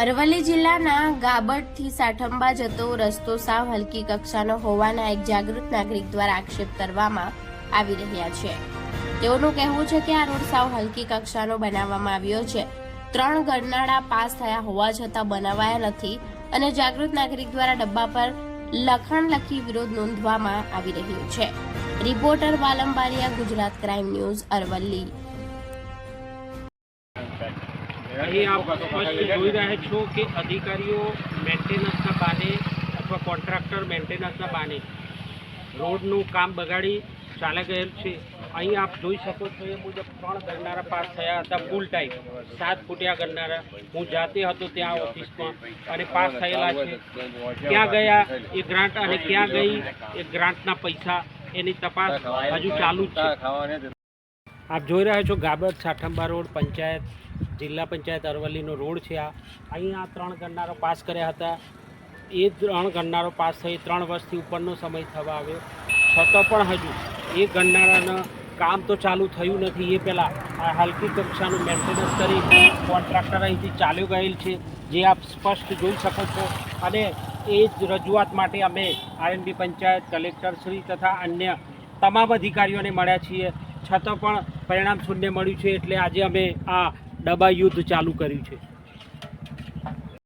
અરવલ્લી જિલ્લાના ગાબડથી સાઠંબા જતો રસ્તો સાવ હલકી કક્ષાનો હોવાના એક જાગૃત નાગરિક દ્વારા આક્ષેપ કરવામાં આવી રહ્યા છે. તેઓનું કહેવું છે કે આ રોડ સાવ હલકી કક્ષાનો બનાવવામાં આવ્યો છે. ત્રણ ગરનાળા પાસ થયા હોવા છતાં બનાવાયા નથી અને જાગૃત નાગરિક દ્વારા ડબ્બા પર લખાણ લખી વિરોધ નોંધવામાં આવી રહ્યો છે. Reporter Valambariya, Gujarat crime news, Aravalli. અહીં આપ સ્પષ્ટ જોઈ રહ્યા છો કે અધિકારીઓ મેન્ટેનન્સના બાને અથવા કોન્ટ્રાક્ટર મેન્ટેનન્સના બાને રોડનું કામ બગાડી ચાલે ગયેલ છે. અહીં આપ જોઈ શકો છો એ મુજબ ત્રણ ગરનારા પાસ થયા હતા ફૂલ ટાઈમ સાત ફૂટિયા ગરનારા. હું જાતે હતો ત્યાં ઓફિસમાં અને પાસ થયેલા છે. ક્યાં ગયા, એ ગ્રાન્ટ અને ક્યાં ગઈ, એ ગ્રાન્ટના પૈસા એની તપાસ હજુ ચાલુ જ છે. આપ જોઈ રહ્યા છો ગાબર સાઠંબા રોડ પંચાયત, જિલ્લા પંચાયત અરવલ્લીનો રોડ છે આ. અહીં આ ત્રણ ગરનારો પાસ કર્યા હતા. એ ત્રણ ગરનારો પાસ થઈ ત્રણ વર્ષથી ઉપરનો સમય થવા આવ્યો. છતાં પણ હજુ એ ગરનારાના કામ તો ચાલુ થયું નથી. એ પહેલાં આ હલકી કક્ષાનું મેન્ટેનન્સ કરી કોન્ટ્રાક્ટર અહીંથી ચાલ્યો ગયેલ છે. જે આપ સ્પષ્ટ જોઈ શકો છો. અને એ જ રજૂઆત માટે અમે આરએનબી પંચાયત કલેક્ટરશ્રી તથા અન્ય તમામ અધિકારીઓને મળ્યા છીએ. છતાં પણ પરિણામ શૂન્ય મળ્યું છે એટલે આજે અમે આ ડબા યુદ્ધ ચાલુ કર્યું છે.